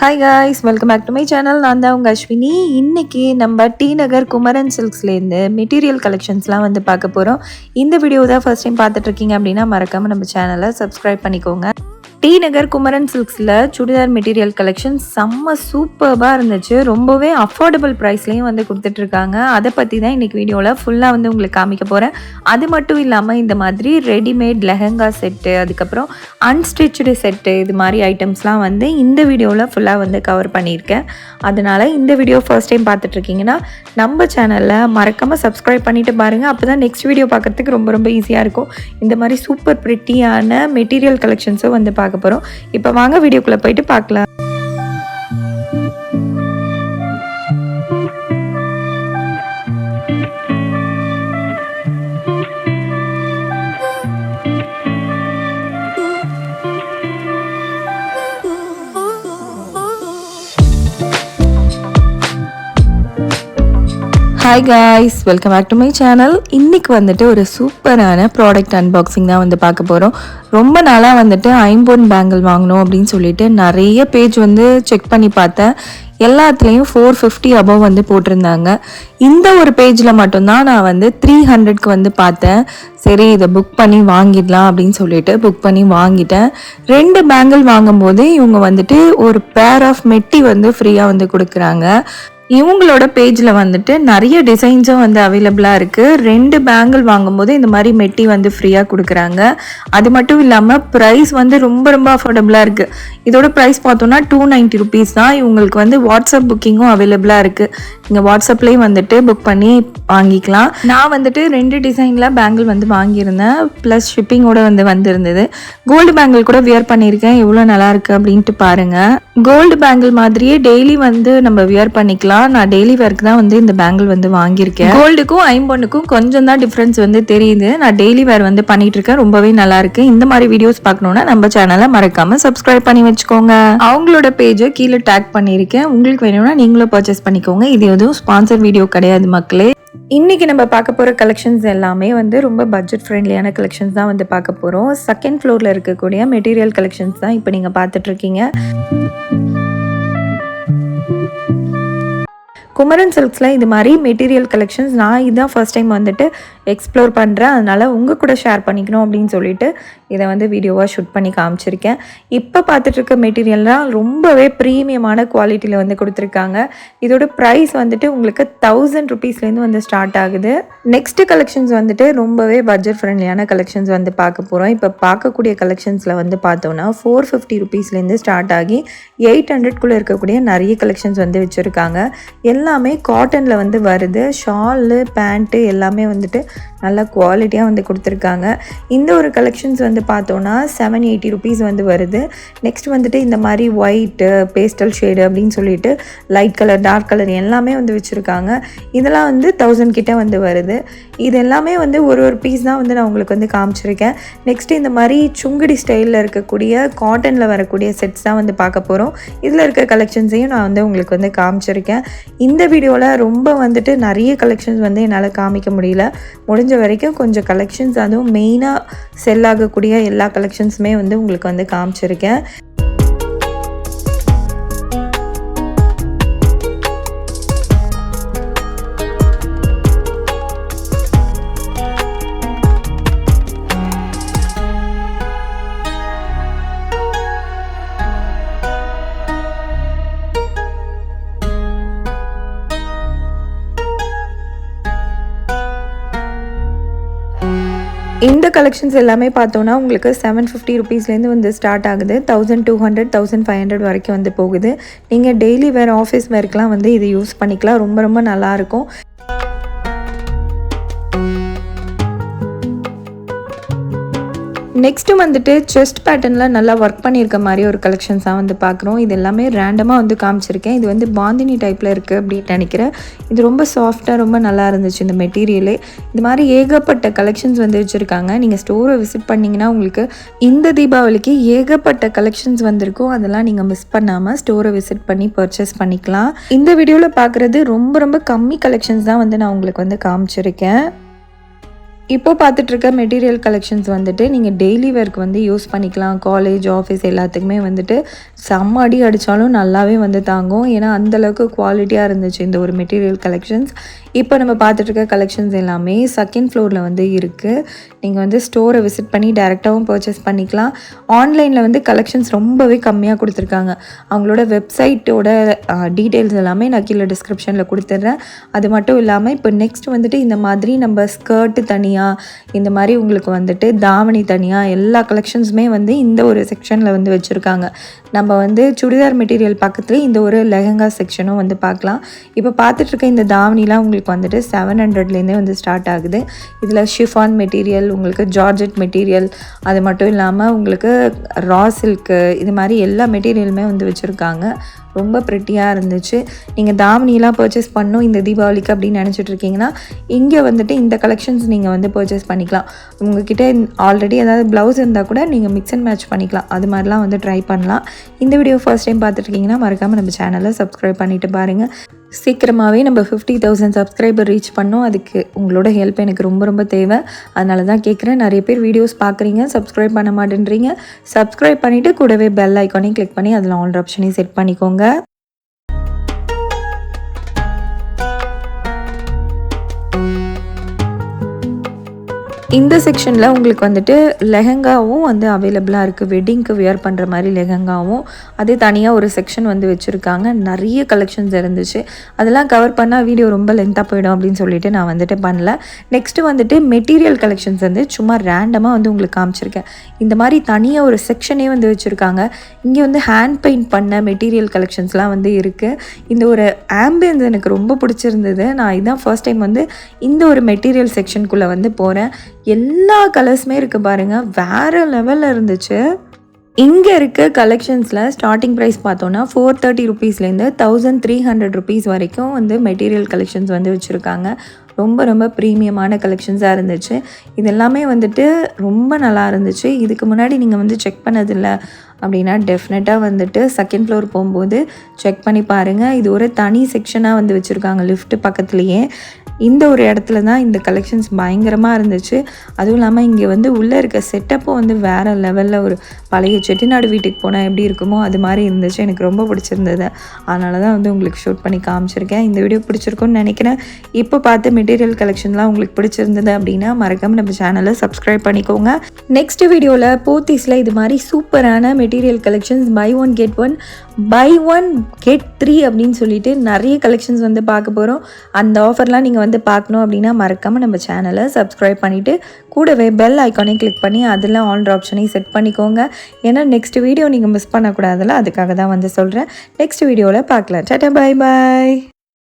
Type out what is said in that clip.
Hi guys welcome back to my channel நான் தான் உங்கள் அஸ்வினி. இன்னைக்கு நம்ம டி நகர் குமரன் சில்க்ஸ்லேருந்து மெட்டீரியல் கலெக்ஷன்ஸ்லாம் வந்து பார்க்க போகிறோம் இந்த வீடியோ தான் ஃபர்ஸ்ட் டைம் பார்த்துட்ருக்கீங்க அப்படின்னா மறக்காமல் நம்ம சேனலை சப்ஸ்கிரைப் பண்ணிக்கோங்க. டி நகர் குமரன் சில்க்ஸில் சுடிதார் மெட்டீரியல் கலெக்ஷன் செம்ம சூப்பர்பாக இருந்துச்சு. ரொம்பவே அஃபோர்டபுள் ப்ரைஸ்லேயும் வந்து கொடுத்துட்ருக்காங்க. அதை பற்றி தான் இன்றைக்கி வீடியோவில் ஃபுல்லாக வந்து உங்களுக்கு காமிக்க போகிறேன் அது மட்டும் இல்லாமல் இந்த மாதிரி ரெடிமேட் லெஹங்கா செட்டு அதுக்கப்புறம் அன்ஸ்டிச்சுடு செட்டு இது மாதிரி ஐட்டம்ஸ்லாம் வந்து இந்த வீடியோவில் ஃபுல்லாக வந்து கவர் பண்ணியிருக்கேன். அதனால் இந்த வீடியோ ஃபர்ஸ்ட் டைம் பார்த்துட்ருக்கீங்கன்னா நம்ம சேனலில் மறக்காமல் சப்ஸ்கிரைப் பண்ணிட்டு பாருங்கள் அப்போ தான் நெக்ஸ்ட் வீடியோ பார்க்குறதுக்கு ரொம்ப ரொம்ப ஈஸியாக இருக்கும். இந்த மாதிரி சூப்பர் ப்ரிட்டியான மெட்டீரியல் கலெக்ஷன்ஸும் வந்து பார்க்க போகிறோம் இப்போ வாங்க வீடியோக்குள்ளே போயிட்டு பார்க்கலாம். Hi guys welcome back to my channel இன்றைக்கி வந்துட்டு ஒரு சூப்பரான ப்ராடக்ட் அன்பாக்சிங் தான் வந்து பார்க்க போகிறோம் ரொம்ப நாளாக வந்துட்டு ஐம்பொன் பேங்கிள் வாங்கணும் அப்படின்னு சொல்லிட்டு நிறைய பேஜ் வந்து செக் பண்ணி பார்த்தேன். எல்லாத்துலேயும் ஃபோர் ஃபிஃப்டி அபவ் வந்து போட்டிருந்தாங்க. இந்த ஒரு பேஜில் மட்டும்தான் நான் வந்து த்ரீ ஹண்ட்ரட்க்கு வந்து பார்த்தேன். சரி இதை புக் பண்ணி வாங்கிடலாம் அப்படின்னு சொல்லிட்டு புக் பண்ணி வாங்கிட்டேன். ரெண்டு பேங்கிள் வாங்கும்போது இவங்க வந்துட்டு ஒரு பேர் ஆஃப் மெட்டி வந்து ஃப்ரீயாக வந்து கொடுக்குறாங்க. இவங்களோட பேஜில் வந்துட்டு நிறைய டிசைன்ஸும் வந்து அவைலபிளாக இருக்குது ரெண்டு பேங்கிள் வாங்கும்போது இந்த மாதிரி மெட்டி வந்து ஃப்ரீயாக கொடுக்குறாங்க. அது மட்டும் இல்லாமல் ப்ரைஸ் வந்து ரொம்ப ரொம்ப அஃபோர்டபுளாக இருக்குது இதோட ப்ரைஸ் பார்த்தோன்னா டூ நைன்ட்டி ருபீஸ் தான். இவங்களுக்கு வந்து வாட்ஸ்அப் புக்கிங்கும் அவைலபிளாக இருக்குது நீங்கள் வாட்ஸ்அப்லேயும் வந்துட்டு புக் பண்ணி வாங்கிக்கலாம். நான் வந்துட்டு ரெண்டு டிசைனில் பேங்கிள் வந்து வாங்கியிருந்தேன். ப்ளஸ் ஷிப்பிங்கோட வந்து வந்திருந்தது. கோல்டு பேங்கிள் கூட வியர் பண்ணியிருக்கேன். எவ்வளோ நல்லாயிருக்கு அப்படின்ட்டு பாருங்கள் கோல்டு பேங்கிள் மாதிரியே டெய்லி வந்து நம்ம வியர் பண்ணிக்கலாம். நான் டெய்லி வேர்க்கு தான் வந்து இந்த பேங்கிள் வந்து வாங்கியிருக்கேன். கோல்டுக்கும் ஐம்பொண்ணுக்கும் கொஞ்சம் தான் டிஃப்ரென்ஸ் வந்து தெரியுது. நான் டெய்லி வேர் வந்து பண்ணிட்டு இருக்கேன் ரொம்பவே நல்லா இருக்கு. இந்த மாதிரி வீடியோஸ் பார்க்கணும்னா நம்ம சேனலை மறக்காம சப்ஸ்கிரைப் பண்ணி வச்சுக்கோங்க. அவங்களோட பேஜை கீழே டேக் பண்ணியிருக்கேன். உங்களுக்கு வேணும்னா நீங்களும் பர்ச்சேஸ் பண்ணிக்கோங்க. இது எதுவும் ஸ்பான்சர் வீடியோ கிடையாது மக்களே. இன்னைக்கு நம்ம பார்க்க போகிற கலெக்ஷன்ஸ் எல்லாமே வந்து ரொம்ப பட்ஜெட் ஃப்ரெண்ட்லியான கலெக்ஷன்ஸ் தான் வந்து பார்க்க போகிறோம் செகண்ட் ஃப்ளோரில் இருக்கக்கூடிய மெட்டீரியல் கலெக்ஷன்ஸ் தான் இப்போ நீங்கள் பார்த்துட்ருக்கீங்க குமரன் சில்க்ஸில் இது மாதிரி மெட்டீரியல் கலெக்ஷன்ஸ் நான் இதுதான் ஃபர்ஸ்ட் டைம் வந்துட்டு எக்ஸ்ப்ளோர் பண்ணுறேன் அதனால் உங்கள் கூட ஷேர் பண்ணிக்கணும் அப்படின்னு சொல்லிட்டு இதை வந்து வீடியோவாக ஷூட் பண்ணி காமிச்சிருக்கேன். இப்போ பார்த்துட்ருக்க மெட்டீரியல்லாம் ரொம்பவே ப்ரீமியமான குவாலிட்டியில் வந்து கொடுத்துருக்காங்க. இதோட ப்ரைஸ் வந்துட்டு உங்களுக்கு தௌசண்ட் ருபீஸ்லேருந்து வந்து ஸ்டார்ட் ஆகுது. நெக்ஸ்ட் கலெக்ஷன்ஸ் வந்துட்டு ரொம்பவே பட்ஜெட் ஃப்ரெண்ட்லியான கலெக்ஷன்ஸ் வந்து பார்க்க போகிறோம் இப்போ பார்க்கக்கூடிய கலெக்ஷன்ஸில் வந்து பார்த்தோன்னா ஃபோர் ஃபிஃப்டி ருபீஸ்லேருந்து ஸ்டார்ட் ஆகி எயிட் ஹண்ட்ரட்குள்ளே இருக்கக்கூடிய நிறைய கலெக்ஷன்ஸ் வந்து வச்சுருக்காங்க. எல்லாமே காட்டனில் வந்து வருது. ஷாலு பேண்ட்டு எல்லாமே வந்துட்டு நல்லா குவாலிட்டியாக வந்து கொடுத்துருக்காங்க. இந்த ஒரு கலெக்ஷன்ஸ் வந்து பார்த்தோன்னா செவன் எயிட்டி ருபீஸ் வந்து வருது. நெக்ஸ்ட் வந்துட்டு இந்த மாதிரி ஒயிட்டு பேஸ்டல் ஷேடு அப்படின்னு சொல்லிட்டு லைட் கலர் டார்க் கலர் எல்லாமே வந்து வச்சுருக்காங்க. இதெல்லாம் வந்து தௌசண்ட் கிட்ட வந்து வருது. இது எல்லாமே வந்து ஒரு ஒரு பீஸ் தான் வந்து நான் உங்களுக்கு வந்து காமிச்சிருக்கேன். நெக்ஸ்ட் இந்த மாதிரி சுங்குடி ஸ்டைலில் இருக்கக்கூடிய காட்டனில் வரக்கூடிய செட்ஸ் தான் வந்து பார்க்க போகிறோம் இதில் இருக்க கலெக்ஷன்ஸையும் நான் வந்து உங்களுக்கு வந்து காமிச்சிருக்கேன். இந்த வீடியோவில் ரொம்ப வந்துட்டு நிறைய கலெக்ஷன்ஸ் வந்து என்னால் காமிக்க முடியல. முடிஞ்ச வரைக்கும் கொஞ்சம் கலெக்ஷன்ஸ் அதுவும் மெயினாக செல் ஆகக்கூடிய எல்லா கலெக்ஷன்ஸுமே வந்து உங்களுக்கு வந்து காமிச்சிருக்கேன். இந்த கலெக்ஷன்ஸ் எல்லாமே பார்த்தோன்னா உங்களுக்கு செவன் ஃபிஃப்டி ருபீஸ்லேருந்து வந்து ஸ்டார்ட் ஆகுது. Thousand two hundred thousand five hundred வரைக்கும் வந்து போகுது. நீங்கள் டெய்லி வேறு ஆஃபீஸ் வேர்க்கெலாம் வந்து இது யூஸ் பண்ணிக்கலாம். ரொம்ப ரொம்ப நல்லாயிருக்கும் நெக்ஸ்ட்டு வந்துட்டு செஸ்ட் பேட்டர்னில் நல்லா ஒர்க் பண்ணியிருக்க மாதிரி ஒரு கலெக்ஷன்ஸாக வந்து பார்க்குறோம் இது எல்லாமே ரேண்டமாக வந்து காமிச்சிருக்கேன். இது வந்து பாந்தினி டைப்பில் இருக்குது அப்படின்னு நினைக்கிறேன். இது ரொம்ப சாஃப்டாக ரொம்ப நல்லா இருந்துச்சு இந்த மெட்டீரியலே இது மாதிரி ஏகப்பட்ட கலெக்ஷன்ஸ் வந்து வச்சுருக்காங்க. நீங்கள் ஸ்டோரை விசிட் பண்ணிங்கன்னா உங்களுக்கு இந்த தீபாவளிக்கு ஏகப்பட்ட கலெக்ஷன்ஸ் வந்திருக்கும். அதெல்லாம் நீங்கள் மிஸ் பண்ணாமல் ஸ்டோரை விசிட் பண்ணி பர்ச்சேஸ் பண்ணிக்கலாம். இந்த வீடியோவில் பார்க்குறது ரொம்ப ரொம்ப கம்மி கலெக்ஷன்ஸ் தான் வந்து நான் உங்களுக்கு வந்து காமிச்சிருக்கேன். இப்போ பார்த்துட்டு இருக்க மெட்டீரியல் கலெக்ஷன்ஸ் வந்துட்டு நீங்கள் டெய்லி ஒர்க் வந்து யூஸ் பண்ணிக்கலாம். காலேஜ் ஆஃபீஸ் எல்லாத்துக்குமே வந்துட்டு செம்ம அடி அடித்தாலும் நல்லாவே வந்து தாங்கும். ஏன்னா அந்தளவுக்கு குவாலிட்டியாக இருந்துச்சு இந்த ஒரு மெட்டீரியல் கலெக்ஷன்ஸ் இப்போ நம்ம பார்த்துட்டு இருக்க கலெக்ஷன்ஸ் எல்லாமே செகண்ட் ஃப்ளோரில் வந்து இருக்குது நீங்கள் வந்து ஸ்டோரை விசிட் பண்ணி டேரெக்டாகவும் பர்ச்சேஸ் பண்ணிக்கலாம். ஆன்லைனில் வந்து கலெக்ஷன்ஸ் ரொம்பவே கம்மியாக கொடுத்துருக்காங்க. அவங்களோட வெப்சைட்டோட டீட்டெயில்ஸ் எல்லாமே நான் கீழே டிஸ்கிரிப்ஷனில் கொடுத்துட்றேன். அது மட்டும் இல்லாமல் இப்போ நெக்ஸ்ட் வந்துட்டு இந்த மாதிரி நம்ம ஸ்கர்ட்டு தனியாக இந்த மாதிரி உங்களுக்கு வந்துட்டு தாவணி தனியாக எல்லா கலெக்ஷன்ஸுமே வந்து இந்த ஒரு செக்ஷனில் வந்து வச்சுருக்காங்க. நம்ம வந்து சுடிதார் மெட்டீரியல் பக்கத்துலேயே இந்த ஒரு லெஹங்கா செக்ஷனும் வந்து பார்க்கலாம். இப்போ பார்த்துட்ருக்க இந்த தாவணிலாம் உங்களுக்கு வந்துட்டு செவன் ஹண்ட்ரட்லேருந்தே வந்து ஸ்டார்ட் ஆகுது. இதில் ஷிஃபான் மெட்டீரியல் உங்களுக்கு ஜார்ஜெட் மெட்டீரியல் அது மட்டும் இல்லாமல் உங்களுக்கு ரா சில்க்கு இது மாதிரி எல்லா மெட்டீரியலுமே வந்து வச்சுருக்காங்க. ரொம்ப ப்ரிட்டியாக இருந்துச்சு. நீங்கள் தாவணியெலாம் பர்ச்சேஸ் பண்ணணும் இந்த தீபாவளிக்கு அப்படின்னு நினச்சிட்டு இருக்கீங்கன்னா இங்கே வந்துட்டு இந்த கலெக்ஷன்ஸ் நீங்கள் வந்து பர்ச்சேஸ் பண்ணிக்கலாம். உங்ககிட்ட ஆல்ரெடி ஏதாவது ப்ளவுஸ் இருந்தால் கூட நீங்கள் மிக்ஸ் அண்ட் மேட்ச் பண்ணிக்கலாம். அது மாதிரிலாம் வந்து ட்ரை பண்ணலாம். இந்த வீடியோ ஃபர்ஸ்ட் டைம் பார்த்துட்ருக்கீங்கன்னா மறக்காமல் நம்ம சேனலை சப்ஸ்கிரைப் பண்ணிவிட்டு பாருங்கள் சீக்கிரமாகவே நம்ம ஃபிஃப்டி தௌசண்ட் சப்ஸ்கிரைபர் ரீச் பண்ணோம். அதுக்கு உங்களோட ஹெல்ப் எனக்கு ரொம்ப ரொம்ப தேவை. அதனால தான் கேட்குறேன் நிறைய பேர் வீடியோஸ் பார்க்குறீங்க சப்ஸ்கிரைப் பண்ண மாட்டேன்றீங்க. சப்ஸ்கிரைப் பண்ணிவிட்டு கூடவே பெல் ஐக்கானையும் கிளிக் பண்ணி அதில் ஆல் ஆப்ஷனையும் செட் பண்ணிக்கோங்க. இந்த செக்ஷனில் உங்களுக்கு வந்துட்டு லெஹங்காவும் வந்து அவைலபிளாக இருக்குது வெட்டிங்க்கு வியர் பண்ணுற மாதிரி லெஹங்காவும். அதே தனியாக ஒரு செக்ஷன் வந்து வச்சுருக்காங்க. நிறைய கலெக்ஷன்ஸ் இருந்துச்சு. அதெல்லாம் கவர் பண்ணால் வீடியோ ரொம்ப லென்த்தாக போயிடும் அப்படின்னு சொல்லிட்டு நான் வந்துட்டு பண்ணல. நெக்ஸ்ட்டு வந்துட்டு மெட்டீரியல் கலெக்ஷன்ஸ் வந்து சும்மா ரேண்டமாக வந்து உங்களுக்கு காமிச்சிருக்கேன். இந்த மாதிரி தனியாக ஒரு செக்ஷனே வந்து வச்சுருக்காங்க. இங்கே வந்து ஹேண்ட் பெயிண்ட் பண்ண மெட்டீரியல் கலெக்ஷன்ஸ்லாம் வந்து இருக்குது இந்த ஒரு ஆம்பியன்ஸ் எனக்கு ரொம்ப பிடிச்சிருந்தது. நான் இதுதான் ஃபர்ஸ்ட் டைம் வந்து இந்த ஒரு மெட்டீரியல் செக்ஷனுக்குள்ளே வந்து போகிறேன் எல்லா கலர்ஸுமே இருக்குது பாருங்கள் வேறு லெவலில் இருந்துச்சு. இங்கே இருக்க கலெக்ஷன்ஸில் ஸ்டார்டிங் ப்ரைஸ் பார்த்தோன்னா ஃபோர் தேர்ட்டி ருபீஸ்லேருந்து தௌசண்ட் த்ரீ ஹண்ட்ரட் ருபீஸ் வரைக்கும் வந்து மெட்டீரியல் கலெக்ஷன்ஸ் வந்து வச்சுருக்காங்க. ரொம்ப ரொம்ப ப்ரீமியமான கலெக்ஷன்ஸாக இருந்துச்சு. இது எல்லாமே வந்துட்டு ரொம்ப நல்லா இருந்துச்சு. இதுக்கு முன்னாடி நீங்கள் வந்து செக் பண்ணதில்லை அப்படின்னா டெஃபினட்டாக வந்துட்டு செகண்ட் ஃப்ளோர் போகும்போது செக் பண்ணி பாருங்கள் இது ஒரு தனி செக்ஷனாக வந்து வச்சுருக்காங்க லிஃப்ட் பக்கத்துலேயே. இந்த ஒரு இடத்துல தான் இந்த கலெக்ஷன்ஸ் பயங்கரமாக இருந்துச்சு. அதுவும் இல்லாமல் இங்கே வந்து உள்ளே இருக்க செட்டப்பும் வந்து வேறு லெவலில் ஒரு பழைய செட்டிநாடு வீட்டுக்கு போனால் எப்படி இருக்குமோ அது மாதிரி இருந்துச்சு. எனக்கு ரொம்ப பிடிச்சிருந்தது. அதனால தான் வந்து உங்களுக்கு ஷூட் பண்ணி காமிச்சிருக்கேன். இந்த வீடியோ பிடிச்சிருக்கும்னு நினைக்கிறேன். இப்போ பார்த்து மெட்டீரியல் கலெக்ஷன்லாம் உங்களுக்கு பிடிச்சிருந்தது அப்படின்னா மறக்காமல் நம்ம சேனலை சப்ஸ்கிரைப் பண்ணிக்கோங்க. நெக்ஸ்ட் வீடியோவில் போத்தீஸில் இது மாதிரி சூப்பரான material collections buy one get one buy one get three அப்படின்னு சொல்லிட்டு நிறைய கலெக்ஷன்ஸ் வந்து பார்க்க போகிறோம் அந்த ஆஃபர்லாம் நீங்கள் வந்து பார்க்கணும் அப்படின்னா மறக்காமல் நம்ம சேனலை சப்ஸ்கிரைப் பண்ணிவிட்டு கூடவே பெல் ஐக்கானே கிளிக் பண்ணி அதில் ஆல் ஆப்ஷனையும் செட் பண்ணிக்கோங்க. ஏன்னா நெக்ஸ்ட் வீடியோ நீங்கள் மிஸ் பண்ணக்கூடாதுல்ல அதுக்காக தான் வந்து சொல்கிறேன் நெக்ஸ்ட் வீடியோவில் பார்க்கலாம். டாட்டா பாய் பாய்